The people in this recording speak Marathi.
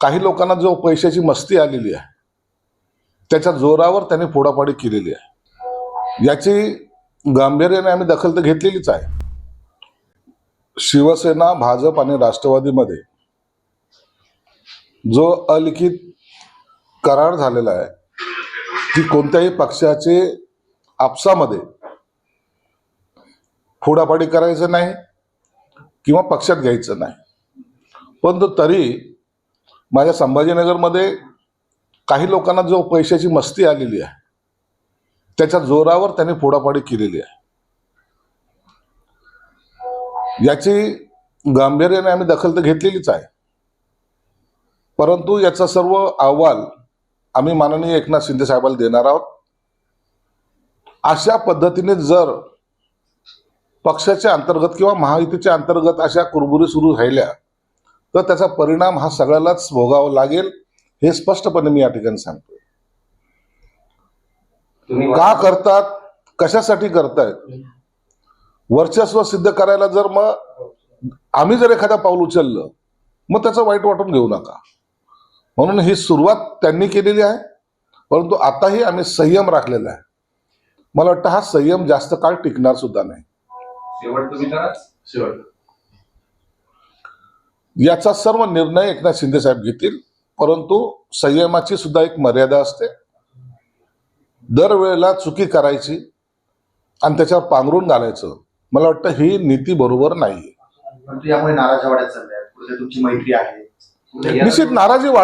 काही लोकांना जो पैशाची मस्ती आलेली आहे त्याच्या जोरावर त्यांनी फोडाफोडी केलेली आहे. याची गांभीर्याने आम्ही दखल तर घेतलेलीच आहे. शिवसेना भाजप आणि राष्ट्रवादीमध्ये जो अलिखित करार झालेला आहे की कोणत्याही पक्षाचे आपसामध्ये फोडाफाडी करायचं नाही किंवा पक्षात घ्यायचं नाही. पण तरी माझ्या संभाजीनगरमध्ये काही लोकांना जो पैशाची मस्ती आलेली आहे त्याच्या जोरावर त्यांनी फोडाफोडी केलेली आहे. याची गांभीर्याने आम्ही दखल तर घेतलेलीच आहे. परंतु याचा सर्व अहवाल आम्ही माननीय एकनाथ शिंदे साहेबाला देणार आहोत. अशा पद्धतीने जर पक्षाच्या अंतर्गत किंवा महायुतीच्या अंतर्गत अशा कुरबुरी सुरू राहिल्या तर त्याचा परिणाम हा सगळ्यालाच भोगावा लागेल हे स्पष्टपणे मी या ठिकाणी सांगतो तुम्ही का करतात? कशासाठी करतायत? वर्चस्व सिद्ध करायला जर मग आम्ही जर एखादा पाऊल उचललं मग त्याचं वाईट वाटून घेऊ नका. म्हणून ही सुरुवात त्यांनी केलेली आहे परंतु आताही आम्ही संयम राखलेला आहे. मला वाटतं हा संयम जास्त काळ टिकणार सुद्धा नाही. शेवट तुम्ही करा शेवट. याचा सर्व निर्णय एकनाथ शिंदे साहेब घेतील. परंतु संयमाची सुद्धा एक मर्यादा असते. दरवेळेला चुकी करायची आणि त्याच्यावर पांघरून घालायचं. मला वाटतं ही नीती बरोबर नाही परंतु यामुळे नाराज वाढत चालल्या. पुढे तुमची मैत्री आहे. निश्चित नाराजी